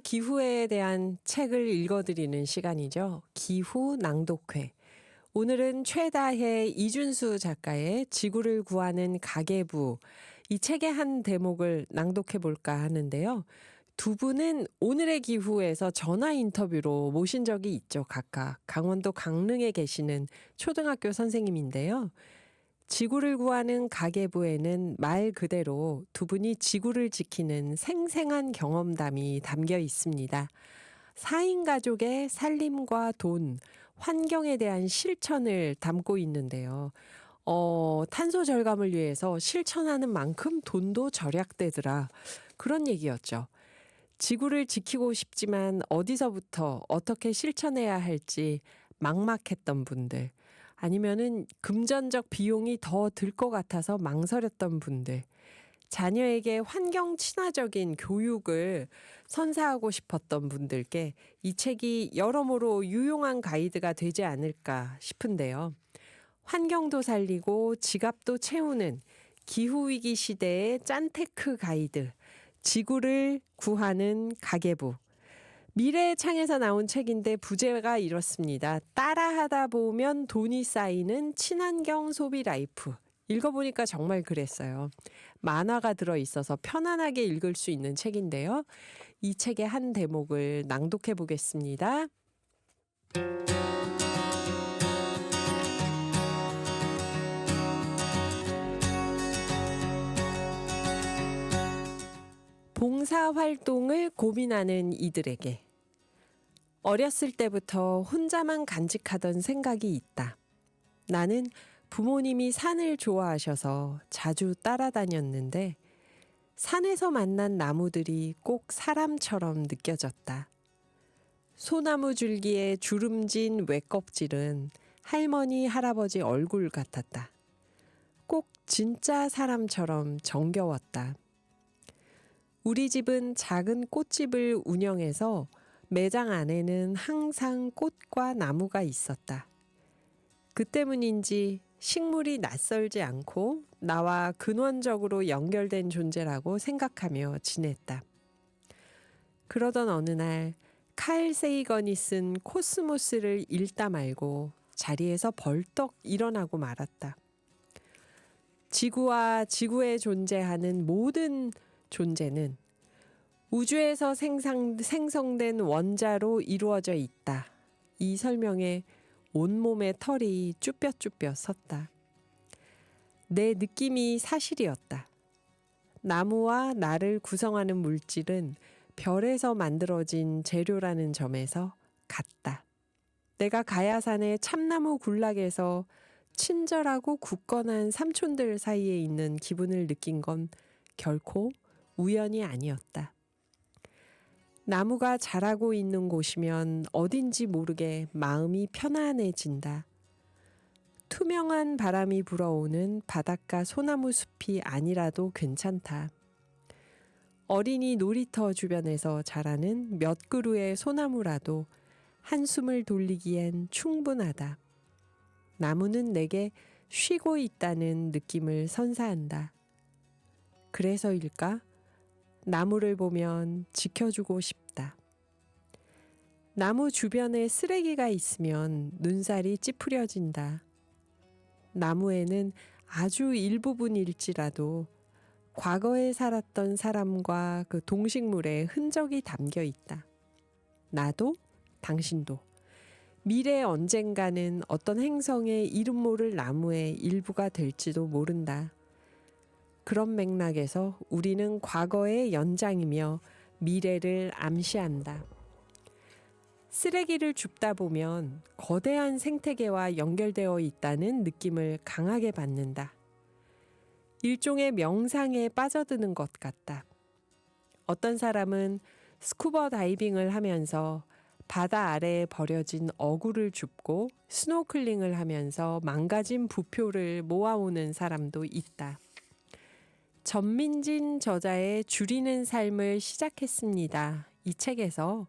기후에 대한 책을 읽어드리는 시간이죠. 기후 낭독회. 오늘은 최다혜 이준수 작가의 지구를 구하는 가계부 이 책의 한 대목을 낭독해 볼까 하는데요. 두 분은 오늘의 기후에서 전화 인터뷰로 모신 적이 있죠. 각각 강원도 강릉에 계시는 초등학교 선생님인데요. 지구를 구하는 가계부에는 말 그대로 두 분이 지구를 지키는 생생한 경험담이 담겨 있습니다. 4인 가족의 살림과 돈, 환경에 대한 실천을 담고 있는데요. 어, 탄소 절감을 위해서 실천하는 만큼 돈도 절약되더라. 그런 얘기였죠. 지구를 지키고 싶지만 어디서부터 어떻게 실천해야 할지 막막했던 분들. 아니면은 금전적 비용이 더 들 것 같아서 망설였던 분들. 자녀에게 환경 친화적인 교육을 선사하고 싶었던 분들께 이 책이 여러모로 유용한 가이드가 되지 않을까 싶은데요. 환경도 살리고 지갑도 채우는 기후위기 시대의 짠테크 가이드. 지구를 구하는 가계부. 미래의 창에서 나온 책인데 부제가 이렇습니다. 따라하다 보면 돈이 쌓이는 친환경 소비 라이프. 읽어보니까 정말 그랬어요. 만화가 들어있어서 편안하게 읽을 수 있는 책인데요. 이 책의 한 대목을 낭독해 보겠습니다. 봉사 활동을 고민하는 이들에게 어렸을 때부터 혼자만 간직하던 생각이 있다. 나는 부모님이 산을 좋아하셔서 자주 따라다녔는데 산에서 만난 나무들이 꼭 사람처럼 느껴졌다. 소나무 줄기에 주름진 외껍질은 할머니, 할아버지 얼굴 같았다. 꼭 진짜 사람처럼 정겨웠다. 우리 집은 작은 꽃집을 운영해서 매장 안에는 항상 꽃과 나무가 있었다. 그 때문인지 식물이 낯설지 않고 나와 근원적으로 연결된 존재라고 생각하며 지냈다. 그러던 어느 날, 칼 세이건이 쓴 코스모스를 읽다 말고 자리에서 벌떡 일어나고 말았다. 지구와 지구에 존재하는 모든 존재는 우주에서 생상, 생성된 원자로 이루어져 있다. 이 설명에 온몸의 털이 쭈뼛쭈뼛 섰다. 내 느낌이 사실이었다. 나무와 나를 구성하는 물질은 별에서 만들어진 재료라는 점에서 같다. 내가 가야산의 참나무 군락에서 친절하고 굳건한 삼촌들 사이에 있는 기분을 느낀 건 결코 우연이 아니었다. 나무가 자라고 있는 곳이면 어딘지 모르게 마음이 편안해진다. 투명한 바람이 불어오는 바닷가 소나무 숲이 아니라도 괜찮다. 어린이 놀이터 주변에서 자라는 몇 그루의 소나무라도 한숨을 돌리기엔 충분하다. 나무는 내게 쉬고 있다는 느낌을 선사한다. 그래서일까? 나무를 보면 지켜주고 싶다. 나무 주변에 쓰레기가 있으면 눈살이 찌푸려진다. 나무에는 아주 일부분일지라도 과거에 살았던 사람과 그 동식물의 흔적이 담겨 있다. 나도 당신도 미래 언젠가는 어떤 행성의 이름 모를 나무의 일부가 될지도 모른다. 그런 맥락에서 우리는 과거의 연장이며 미래를 암시한다. 쓰레기를 줍다 보면 거대한 생태계와 연결되어 있다는 느낌을 강하게 받는다. 일종의 명상에 빠져드는 것 같다. 어떤 사람은 스쿠버 다이빙을 하면서 바다 아래에 버려진 어구를 줍고 스노클링을 하면서 망가진 부표를 모아오는 사람도 있다. 전민진 저자의 줄이는 삶을 시작했습니다. 이 책에서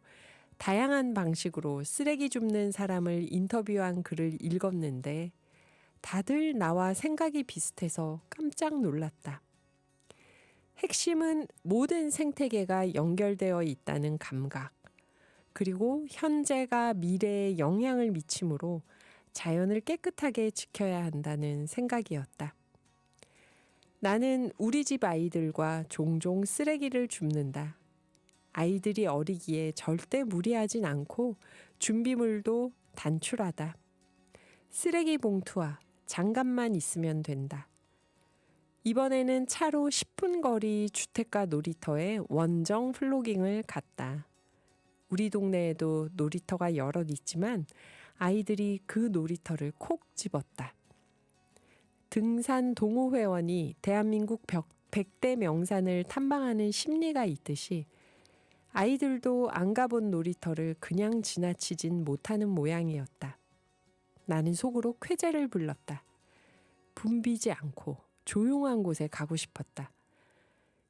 다양한 방식으로 쓰레기 줍는 사람을 인터뷰한 글을 읽었는데 다들 나와 생각이 비슷해서 깜짝 놀랐다. 핵심은 모든 생태계가 연결되어 있다는 감각, 그리고 현재가 미래에 영향을 미치므로 자연을 깨끗하게 지켜야 한다는 생각이었다. 나는 우리 집 아이들과 종종 쓰레기를 줍는다. 아이들이 어리기에 절대 무리하진 않고 준비물도 단출하다. 쓰레기 봉투와 장갑만 있으면 된다. 이번에는 차로 10분 거리 주택가 놀이터에 원정 플로깅을 갔다. 우리 동네에도 놀이터가 여럿 있지만 아이들이 그 놀이터를 콕 집었다. 등산 동호회원이 대한민국 100대 명산을 탐방하는 심리가 있듯이 아이들도 안 가본 놀이터를 그냥 지나치진 못하는 모양이었다. 나는 속으로 쾌재를 불렀다. 붐비지 않고 조용한 곳에 가고 싶었다.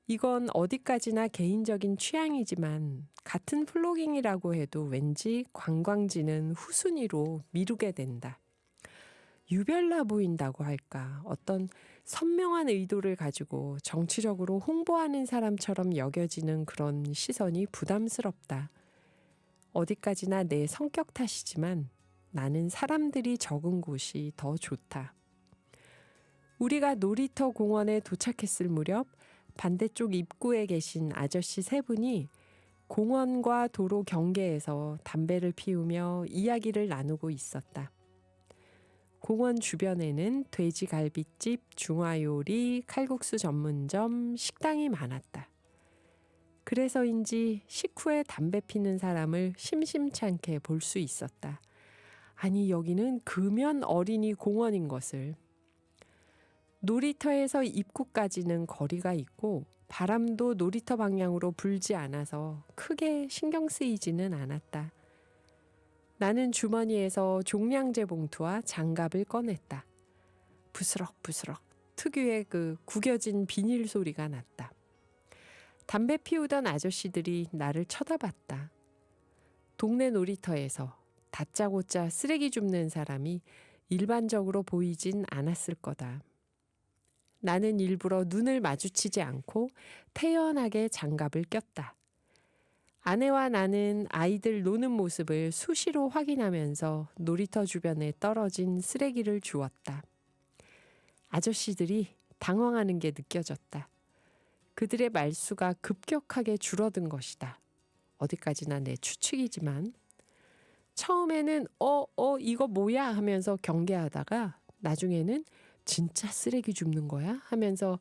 이건 어디까지나 개인적인 취향이지만 같은 플로깅이라고 해도 왠지 관광지는 후순위로 미루게 된다. 유별나 보인다고 할까? 어떤 선명한 의도를 가지고 정치적으로 홍보하는 사람처럼 여겨지는 그런 시선이 부담스럽다. 어디까지나 내 성격 탓이지만 나는 사람들이 적은 곳이 더 좋다. 우리가 놀이터 공원에 도착했을 무렵 반대쪽 입구에 계신 아저씨 세 분이 공원과 도로 경계에서 담배를 피우며 이야기를 나누고 있었다. 공원 주변에는 돼지갈비집, 중화요리, 칼국수 전문점, 식당이 많았다. 그래서인지 식후에 담배 피는 사람을 심심찮게 볼 수 있었다. 아니, 여기는 금연 어린이 공원인 것을. 놀이터에서 입구까지는 거리가 있고 바람도 놀이터 방향으로 불지 않아서 크게 신경 쓰이지는 않았다. 나는 주머니에서 종량제 봉투와 장갑을 꺼냈다. 부스럭부스럭 특유의 그 구겨진 비닐 소리가 났다. 담배 피우던 아저씨들이 나를 쳐다봤다. 동네 놀이터에서 다짜고짜 쓰레기 줍는 사람이 일반적으로 보이진 않았을 거다. 나는 일부러 눈을 마주치지 않고 태연하게 장갑을 꼈다. 아내와 나는 아이들 노는 모습을 수시로 확인하면서 놀이터 주변에 떨어진 쓰레기를 주웠다. 아저씨들이 당황하는 게 느껴졌다. 그들의 말수가 급격하게 줄어든 것이다. 어디까지나 내 추측이지만 처음에는 어, 어, 이거 뭐야 하면서 경계하다가 나중에는 진짜 쓰레기 줍는 거야 하면서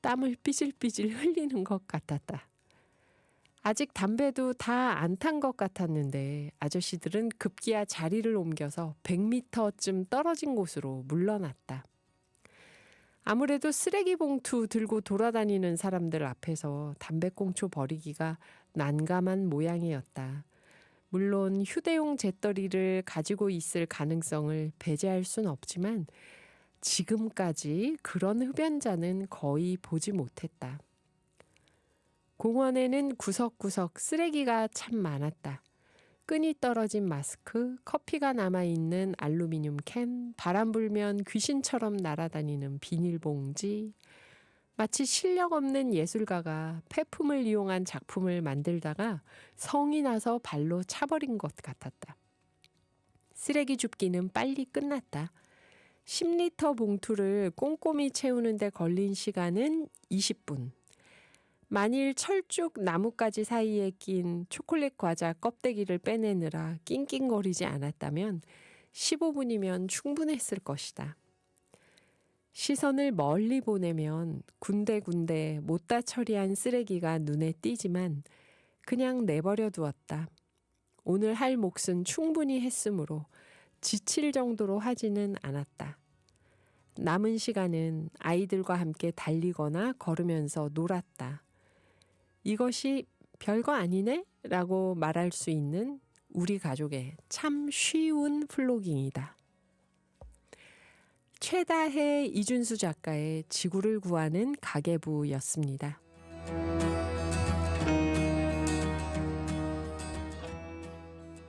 땀을 삐질삐질 흘리는 것 같았다. 아직 담배도 다 안 탄 것 같았는데 아저씨들은 급기야 자리를 옮겨서 100m쯤 떨어진 곳으로 물러났다. 아무래도 쓰레기 봉투 들고 돌아다니는 사람들 앞에서 담배꽁초 버리기가 난감한 모양이었다. 물론 휴대용 재떨이를 가지고 있을 가능성을 배제할 순 없지만 지금까지 그런 흡연자는 거의 보지 못했다. 공원에는 구석구석 쓰레기가 참 많았다. 끈이 떨어진 마스크, 커피가 남아있는 알루미늄 캔, 바람 불면 귀신처럼 날아다니는 비닐봉지. 마치 실력 없는 예술가가 폐품을 이용한 작품을 만들다가 성이 나서 발로 차버린 것 같았다. 쓰레기 줍기는 빨리 끝났다. 10리터 봉투를 꼼꼼히 채우는데 걸린 시간은 20분. 만일 철쭉 나뭇가지 사이에 낀 초콜릿 과자 껍데기를 빼내느라 낑낑거리지 않았다면 15분이면 충분했을 것이다. 시선을 멀리 보내면 군데군데 못다 처리한 쓰레기가 눈에 띄지만 그냥 내버려 두었다. 오늘 할 몫은 충분히 했으므로 지칠 정도로 하지는 않았다. 남은 시간은 아이들과 함께 달리거나 걸으면서 놀았다. 이것이 별거 아니네? 라고 말할 수 있는 우리 가족의 참 쉬운 플로깅이다. 최다해 이준수 작가의 지구를 구하는 가계부였습니다.